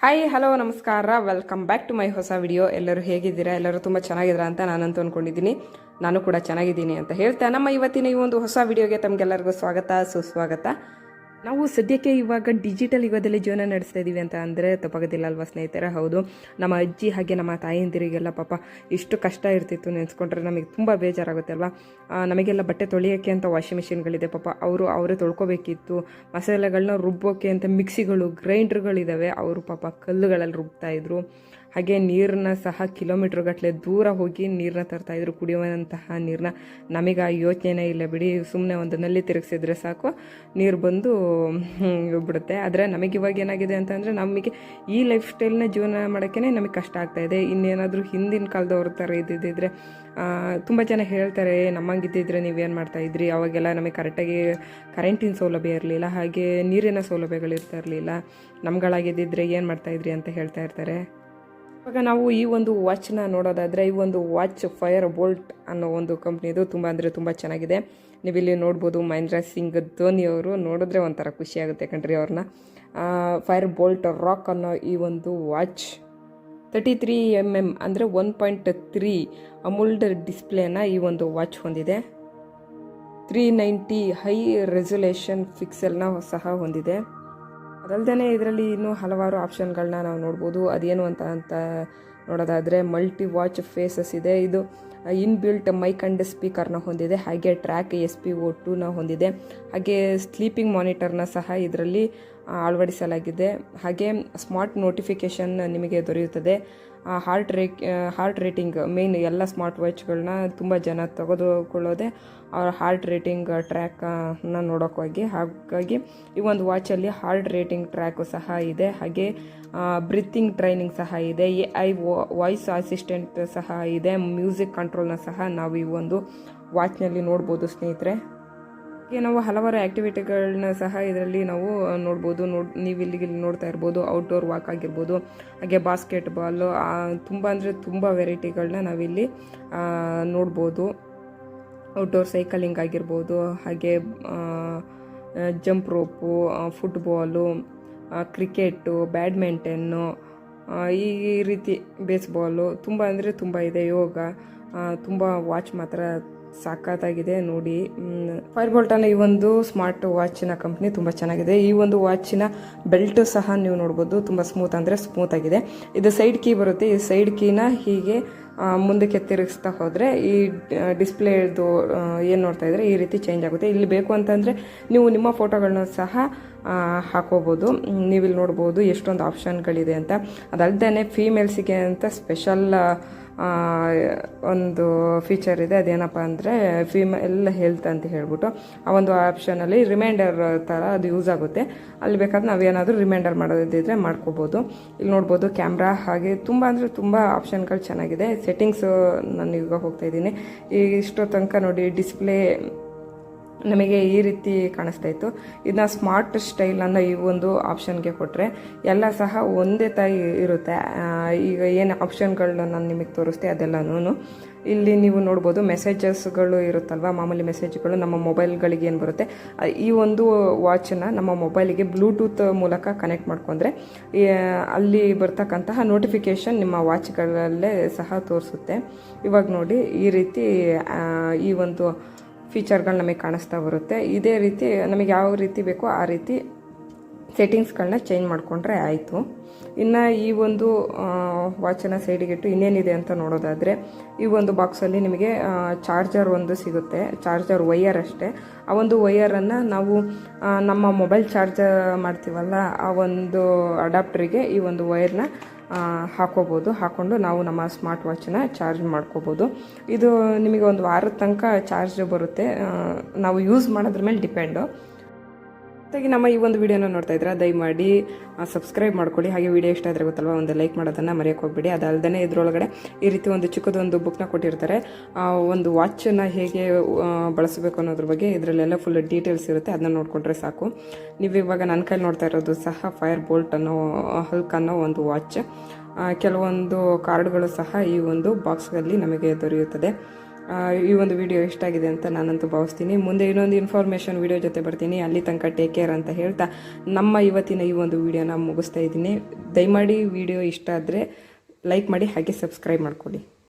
Hi hello ನಮಸ್ಕಾರ. Welcome back to my ಹೊಸ video ಎಲ್ಲರೂ ಹೇಗಿದ್ದೀರಾ? ಎಲ್ಲರೂ ತುಂಬ ಚೆನ್ನಾಗಿದ್ದೀರಾ ಅಂತ ನಾನಂತೂ ಅಂದ್ಕೊಂಡಿದ್ದೀನಿ ನಾನು ಕೂಡ ಚೆನ್ನಾಗಿದ್ದೀನಿ ಅಂತ ಹೇಳ್ತಾ ನಮ್ಮ ಇವತ್ತಿನ ಈ ಒಂದು ಹೊಸ ವಿಡಿಯೋಗೆ ತಮಗೆಲ್ಲರಿಗೂ ಸ್ವಾಗತ, ಸುಸ್ವಾಗತ. ನಾವು ಸದ್ಯಕ್ಕೆ ಇವಾಗ ಡಿಜಿಟಲ್ ಯುಗದಲ್ಲಿ ಜೀವನ ನಡೆಸ್ತಾ ಇದ್ದೀವಿ ಅಂತ ಅಂದರೆ ತಪ್ಪಾಗೋದಿಲ್ಲ ಅಲ್ವಾ ಸ್ನೇಹಿತರೆ? ಹೌದು. ನಮ್ಮ ಅಜ್ಜಿ ಹಾಗೆ ನಮ್ಮ ತಾಯಂದಿರಿಗೆಲ್ಲ ಪಾಪ ಇಷ್ಟು ಕಷ್ಟ ಇರ್ತಿತ್ತು ನೆನೆಸ್ಕೊಂಡ್ರೆ ನಮಗೆ ತುಂಬ ಬೇಜಾರಾಗುತ್ತೆ ಅಲ್ವಾ? ನಮಗೆಲ್ಲ ಬಟ್ಟೆ ತೊಳೆಯೋಕ್ಕೆ ಅಂತ ವಾಷಿಂಗ್ ಮಿಷಿನ್ಗಳಿದೆ ಪಾಪ ಅವರು ಅವರೇ ತೊಳ್ಕೊಬೇಕಿತ್ತು. ಮಸಾಲೆಗಳನ್ನ ರುಬ್ಬೋಕ್ಕೆ ಅಂತ ಮಿಕ್ಸಿಗಳು ಗ್ರೈಂಡ್ರ್ಗಳಿದ್ದಾವೆ ಅವರು ಪಾಪ ಕಲ್ಲುಗಳಲ್ಲಿ ರುಬ್ತಾ ಇದ್ರು. ಹಾಗೆ ನೀರನ್ನ ಸಹ ಕಿಲೋಮೀಟ್ರ್ ಗಟ್ಟಲೆ ದೂರ ಹೋಗಿ ನೀರನ್ನ ತರ್ತಾ ಇದ್ರು, ಕುಡಿಯುವಂತಹ ನೀರನ್ನ ನಮಗೆ ಆ ಯೋಚನೆನೇ ಇಲ್ಲ ಬಿಡಿ ಸುಮ್ಮನೆ ಒಂದು ನಲ್ಲಿ ತಿರುಗಿಸಿದ್ರೆ ಸಾಕು, ನೀರು ಬಂದು ಬಿಡುತ್ತೆ. ಆದರೆ ನಮಗೆ ಇವಾಗ ಏನಾಗಿದೆ ಅಂತಂದರೆ ನಮಗೆ ಈ ಲೈಫ್ ಸ್ಟೈಲ್ನ ಜೀವನ ಮಾಡೋಕ್ಕೇ ನಮಗೆ ಕಷ್ಟ ಆಗ್ತಾ ಇದೆ. ಇನ್ನೇನಾದರೂ ಹಿಂದಿನ ಕಾಲದವ್ರ ಥರ ಇದ್ದಿದ್ದರೆ ತುಂಬ ಜನ ಹೇಳ್ತಾರೆ ನಮ್ಮಂಗಿದ್ದಿದ್ರೆ ನೀವೇನು ಮಾಡ್ತಾ ಇದ್ರಿ? ಅವಾಗೆಲ್ಲ ನಮಗೆ ಕರೆಕ್ಟಾಗಿ ಕರೆಂಟಿನ ಸೌಲಭ್ಯ ಇರಲಿಲ್ಲ, ಹಾಗೆ ನೀರಿನ ಸೌಲಭ್ಯಗಳು ಇರ್ತಾ ಇರಲಿಲ್ಲ. ನಮ್ಗಳಾಗಿದ್ದಿದ್ರೆ ಏನು ಮಾಡ್ತಾ ಇದ್ರಿ? ಅಂತ ಹೇಳ್ತಾ ಇರ್ತಾರೆ. ಇವಾಗ ನಾವು ಈ ಒಂದು ವಾಚ್ನ ನೋಡೋದಾದರೆ, ಈ ಒಂದು ವಾಚ್ ಫೈರ್ ಬೋಲ್ಟ್ ಅನ್ನೋ ಒಂದು ಕಂಪ್ನಿದು ತುಂಬ ಅಂದರೆ ತುಂಬ ಚೆನ್ನಾಗಿದೆ. ನೀವಿಲ್ಲಿ ನೋಡ್ಬೋದು ಮಹೇಂದ್ರ ಸಿಂಗ್ ಧೋನಿ ಅವರು ನೋಡಿದ್ರೆ ಒಂಥರ ಖುಷಿ ಆಗುತ್ತೆ ಕಣ್ರಿ ಅವ್ರನ್ನ. ಫೈರ್ ಬೋಲ್ಟ್ ರಾಕ್ ಅನ್ನೋ ಈ ಒಂದು watch thirty three M M ಅಂದರೆ ಒನ್ ಪಾಯಿಂಟ್ ತ್ರೀ ಅಮೂಲ್ಡ್ ಡಿಸ್ಪ್ಲೇನ ಈ ಒಂದು ವಾಚ್ ಹೊಂದಿದೆ. ತ್ರೀ ನೈಂಟಿ ಹೈ ರೆಸೊಲ್ಯೂಷನ್ ಫಿಕ್ಸೆಲ್ನ ಸಹ ಹೊಂದಿದೆ. ಅದಲ್ಲದೆ ಇದರಲ್ಲಿ ಇನ್ನೂ ಹಲವಾರು ಆಪ್ಷನ್ಗಳನ್ನ ನಾವು ನೋಡ್ಬೋದು. ಅದೇನು ಅಂತ ಅಂತ ನೋಡೋದಾದರೆ ಮಲ್ಟಿ ವಾಚ್ ಫೇಸಸ್ ಇದೆ ಇದು ಇನ್ಬಿಲ್ಟ್ ಮೈಕ್ ಅಂಡ್ ಸ್ಪೀಕರ್ನ ಹೊಂದಿದೆ. ಹಾಗೆ ಟ್ರ್ಯಾಕ್ ಎಸ್ ಪಿ ಓ ಟೂನ ಹೊಂದಿದೆ. ಹಾಗೆ ಸ್ಲೀಪಿಂಗ್ ಮಾನಿಟರ್ನ ಸಹ ಇದರಲ್ಲಿ ಅಳವಡಿಸಲಾಗಿದೆ. ಹಾಗೆ ಸ್ಮಾರ್ಟ್ ನೋಟಿಫಿಕೇಷನ್ ನಿಮಗೆ ದೊರೆಯುತ್ತದೆ. Heart rate heart rating main ಎಲ್ಲ ಸ್ಮಾರ್ಟ್ ವಾಚ್ಗಳನ್ನ ತುಂಬ ಜನ ತೆಗೆದುಕೊಳ್ಳೋದೆ ಅವರ ಹಾರ್ಟ್ ರೇಟಿಂಗ್ ಟ್ರ್ಯಾಕನ್ನ ನೋಡೋಕ್ಕಾಗಿ ಹಾಗಾಗಿ ಈ ಒಂದು ವಾಚಲ್ಲಿ ಹಾರ್ಟ್ ರೇಟಿಂಗ್ ಟ್ರ್ಯಾಕು ಸಹ ಇದೆ. ಹಾಗೆ ಬ್ರೀತಿಂಗ್ ಟ್ರೈನಿಂಗ್ ಸಹ ಇದೆ. ಎ ಐ ವಾಯ್ಸ್ ಅಸಿಸ್ಟೆಂಟ್ ಸಹ ಇದೆ. ಮ್ಯೂಸಿಕ್ ಕಂಟ್ರೋಲ್ನ ಸಹ ನಾವು ಈ ಒಂದು ವಾಚ್ನಲ್ಲಿ ನೋಡ್ಬೋದು ಸ್ನೇಹಿತರೆ. ಹಾಗೆ ನಾವು ಹಲವಾರು ಆ್ಯಕ್ಟಿವಿಟಿಗಳನ್ನ ಸಹ ಇದರಲ್ಲಿ ನಾವು ನೋಡ್ಬೋದು. ನೋಡ್, ನೀವು ಇಲ್ಲಿ ಇಲ್ಲಿ ನೋಡ್ತಾ ಇರ್ಬೋದು. ಔಟ್ಡೋರ್ ವಾಕ್ ಆಗಿರ್ಬೋದು. ಹಾಗೆ ಬಾಸ್ಕೆಟ್ ಬಾಲು ತುಂಬ ಅಂದರೆ ತುಂಬ ವೆರೈಟಿಗಳನ್ನ ನಾವಿಲ್ಲಿ ನೋಡ್ಬೋದು. ಔಟ್ಡೋರ್ ಸೈಕಲಿಂಗ್ ಆಗಿರ್ಬೋದು. ಹಾಗೆ jump rope football cricket, badminton ಈ ರೀತಿ ಬೇಸ್ಬಾಲು ತುಂಬ ಅಂದರೆ ತುಂಬ ಇದೆ. ಯೋಗ ತುಂಬ ವಾಚ್ ಮಾತ್ರ ಸಾಕಾಗಿದೆ ನೋಡಿ. ಫೈರ್ ಬೋಲ್ಟನ ಈ ಒಂದು ಸ್ಮಾರ್ಟ್ ವಾಚಿನ ಕಂಪ್ನಿ ತುಂಬ ಚೆನ್ನಾಗಿದೆ. ಈ ಒಂದು ವಾಚಿನ ಬೆಲ್ಟ್ ಸಹ ನೀವು ನೋಡ್ಬೋದು, ತುಂಬ ಸ್ಮೂತ್ ಅಂದರೆ ಸ್ಮೂತ್ ಆಗಿದೆ. ಇದು ಸೈಡ್ ಕೀ ಬರುತ್ತೆ. ಈ ಸೈಡ್ ಕೀನ ಹೀಗೆ ಮುಂದಕ್ಕೆ ತಿರುಗಿಸ್ತಾ ಹೋದರೆ ಈ ಡಿಸ್ಪ್ಲೇದು ಏನು ನೋಡ್ತಾ ಇದ್ರೆ ಈ ರೀತಿ ಚೇಂಜ್ ಆಗುತ್ತೆ. ಇಲ್ಲಿ ಬೇಕು ಅಂತಂದರೆ ನೀವು ನಿಮ್ಮ ಫೋಟೋಗಳನ್ನ ಸಹ ಹಾಕೋಬೋದು. ನೀವಿಲ್ಲಿ ನೋಡ್ಬೋದು ಎಷ್ಟೊಂದು ಆಪ್ಷನ್ಗಳಿದೆ ಅಂತ. ಅದಲ್ದೇ ಫೀಮೇಲ್ಸಿಗೆ ಅಂತ ಸ್ಪೆಷಲ್ ಒಂದು ಫೀಚರ್ ಇದೆ, ಅದೇನಪ್ಪ ಅಂದರೆ ಫಿಮೇಲ್ ಹೆಲ್ತ್ ಅಂತ ಹೇಳ್ಬಿಟ್ಟು ಆ ಒಂದು ಆಪ್ಷನಲ್ಲಿ ರಿಮೈಂಡರ್ ಥರ ಅದು ಯೂಸ್ ಆಗುತ್ತೆ. ಅಲ್ಲಿ ಬೇಕಾದ್ರೆ ನಾವೇನಾದರೂ ರಿಮೈಂಡರ್ ಮಾಡೋದಿದ್ದರೆ ಮಾಡ್ಕೋಬೋದು. ಇಲ್ಲಿ ನೋಡ್ಬೋದು ಕ್ಯಾಮ್ರಾ ಹಾಗೆ ತುಂಬ ಅಂದರೆ ತುಂಬ ಆಪ್ಷನ್ಗಳು ಚೆನ್ನಾಗಿದೆ. ಸೆಟ್ಟಿಂಗ್ಸು ನಾನು ಈಗ ಹೋಗ್ತಾ ಇದ್ದೀನಿ. ಇಷ್ಟೋ ತನಕ ನೋಡಿ ಡಿಸ್ಪ್ಲೇ ನಮಗೆ ಈ ರೀತಿ ಕಾಣಿಸ್ತಾ ಇತ್ತು. ಇದನ್ನ ಸ್ಮಾರ್ಟ್ ಸ್ಟೈಲ್ ಅನ್ನ ಈ ಒಂದು ಆಪ್ಷನ್ಗೆ ಕೊಟ್ಟರೆ ಎಲ್ಲ ಸಹ ಒಂದೇ ತಾಯಿ ಇರುತ್ತೆ. ಈಗ ಏನು ಆಪ್ಷನ್ಗಳನ್ನ ನಾನು ನಿಮಗೆ ತೋರಿಸ್ತೆ ಅದೆಲ್ಲನೂ ಇಲ್ಲಿ ನೀವು ನೋಡ್ಬೋದು ಮೆಸೇಜಸ್ಗಳು ಇರುತ್ತಲ್ವ? ಮಾಮೂಲಿ ಮೆಸೇಜ್ಗಳು ನಮ್ಮ ಮೊಬೈಲ್ಗಳಿಗೆ ಏನು ಬರುತ್ತೆ? ಈ ಒಂದು ವಾಚನ್ನು ನಮ್ಮ ಮೊಬೈಲಿಗೆ ಬ್ಲೂಟೂತ್ ಮೂಲಕ ಕನೆಕ್ಟ್ ಮಾಡ್ಕೊಂಡ್ರೆ ಅಲ್ಲಿ ಬರ್ತಕ್ಕಂತಹ ನೋಟಿಫಿಕೇಷನ್ ನಿಮ್ಮ ವಾಚ್ಗಳಲ್ಲೇ ಸಹ ತೋರಿಸುತ್ತೆ. ಇವಾಗ ನೋಡಿ ಈ ರೀತಿ ಈ ಒಂದು ಫೀಚರ್ಗಳು ನಮಗೆ ಕಾಣಿಸ್ತಾ ಬರುತ್ತೆ. ಇದೇ ರೀತಿ ನಮಗೆ ಯಾವ ರೀತಿ ಬೇಕೋ ಆ ರೀತಿ ಸೆಟ್ಟಿಂಗ್ಸ್ಗಳನ್ನ ಚೇಂಜ್ ಮಾಡಿಕೊಂಡ್ರೆ ಆಯಿತು. ಇನ್ನು ಈ ಒಂದು ವಾಚನ ಸೈಡಿಗಿಟ್ಟು ಇನ್ನೇನಿದೆ ಅಂತ ನೋಡೋದಾದರೆ, ಈ ಒಂದು ಬಾಕ್ಸಲ್ಲಿ ನಿಮಗೆ ಚಾರ್ಜರ್ ಒಂದು ಸಿಗುತ್ತೆ. ಚಾರ್ಜರ್ ವೈಯರ್ ಅಷ್ಟೇ. ಆ ಒಂದು ವೈಯರನ್ನು ನಾವು ನಮ್ಮ ಮೊಬೈಲ್ ಚಾರ್ಜ್ ಮಾಡ್ತೀವಲ್ಲ, ಆ ಒಂದು ಅಡಾಪ್ಟ್ರಿಗೆ ಈ ಒಂದು ವೈರ್ನ ಹಾಕೋಬೋದು. ಹಾಕ್ಕೊಂಡು ನಾವು ನಮ್ಮ ಸ್ಮಾರ್ಟ್ ವಾಚನ್ನ ಚಾರ್ಜ್ ಮಾಡ್ಕೋಬೋದು. ಇದು ನಿಮಗೆ ಒಂದು ವಾರದ ತನಕ ಚಾರ್ಜ್ ಬರುತ್ತೆ. ನಾವು ಯೂಸ್ ಮಾಡೋದ್ರ ಮೇಲೆ ಡಿಪೆಂಡು. ಜೊತೆಗೆ ನಮ್ಮ ಈ ಒಂದು ವಿಡಿಯೋನ ನೋಡ್ತಾ ಇದ್ರೆ ದಯಮಾಡಿ ಸಬ್ಸ್ಕ್ರೈಬ್ ಮಾಡ್ಕೊಳ್ಳಿ. ಹಾಗೆ ವಿಡಿಯೋ ಇಷ್ಟ ಆದರೆ ಗೊತ್ತಲ್ವ, ಒಂದು ಲೈಕ್ ಮಾಡೋದನ್ನು ಮರೆಯೋಕೆ ಹೋಗ್ಬೇಡಿ. ಅದಲ್ಲದೆ ಇದರೊಳಗಡೆ ಈ ರೀತಿ ಒಂದು ಚಿಕ್ಕದೊಂದು ಬುಕ್ನ ಕೊಟ್ಟಿರ್ತಾರೆ. ಒಂದು ವಾಚನ್ನು ಹೇಗೆ ಬಳಸಬೇಕು ಅನ್ನೋದ್ರ ಬಗ್ಗೆ ಇದರಲ್ಲೆಲ್ಲ ಫುಲ್ ಡೀಟೇಲ್ಸ್ ಇರುತ್ತೆ. ಅದನ್ನ ನೋಡಿಕೊಂಡ್ರೆ ಸಾಕು. ನೀವು ಇವಾಗ ನನ್ನ ಕೈಲಿ ನೋಡ್ತಾ ಇರೋದು ಸಹ ಫೈರ್ ಬೋಲ್ಟ್ ಅನ್ನೋ ಹಲ್ಕ್ ಅನ್ನೋ ಒಂದು ವಾಚ್ ಕೆಲವೊಂದು ಕಾರ್ಡ್ಗಳು ಸಹ ಈ ಒಂದು ಬಾಕ್ಸ್ಗಳಲ್ಲಿ ನಮಗೆ ದೊರೆಯುತ್ತದೆ. ಈ ಒಂದು ವಿಡಿಯೋ ಇಷ್ಟ ಆಗಿದೆ ಅಂತ ನಾನಂತೂ ಭಾವಿಸ್ತೀನಿ. ಮುಂದೆ ಇನ್ನೊಂದು ಇನ್ಫಾರ್ಮೇಷನ್ ವಿಡಿಯೋ ಜೊತೆ ಬರ್ತೀನಿ. ಅಲ್ಲಿ ತನಕ ಟೇಕ್ ಕೇರ್ ಅಂತ ಹೇಳ್ತಾ ನಮ್ಮ ಇವತ್ತಿನ ಈ ಒಂದು ವಿಡಿಯೋನ ಮುಗಿಸ್ತಾ ಇದ್ದೀನಿ. ದಯಮಾಡಿ ವಿಡಿಯೋ ಇಷ್ಟ ಆದರೆ ಲೈಕ್ ಮಾಡಿ, ಹಾಗೆ ಸಬ್ಸ್ಕ್ರೈಬ್ ಮಾಡ್ಕೊಳ್ಳಿ.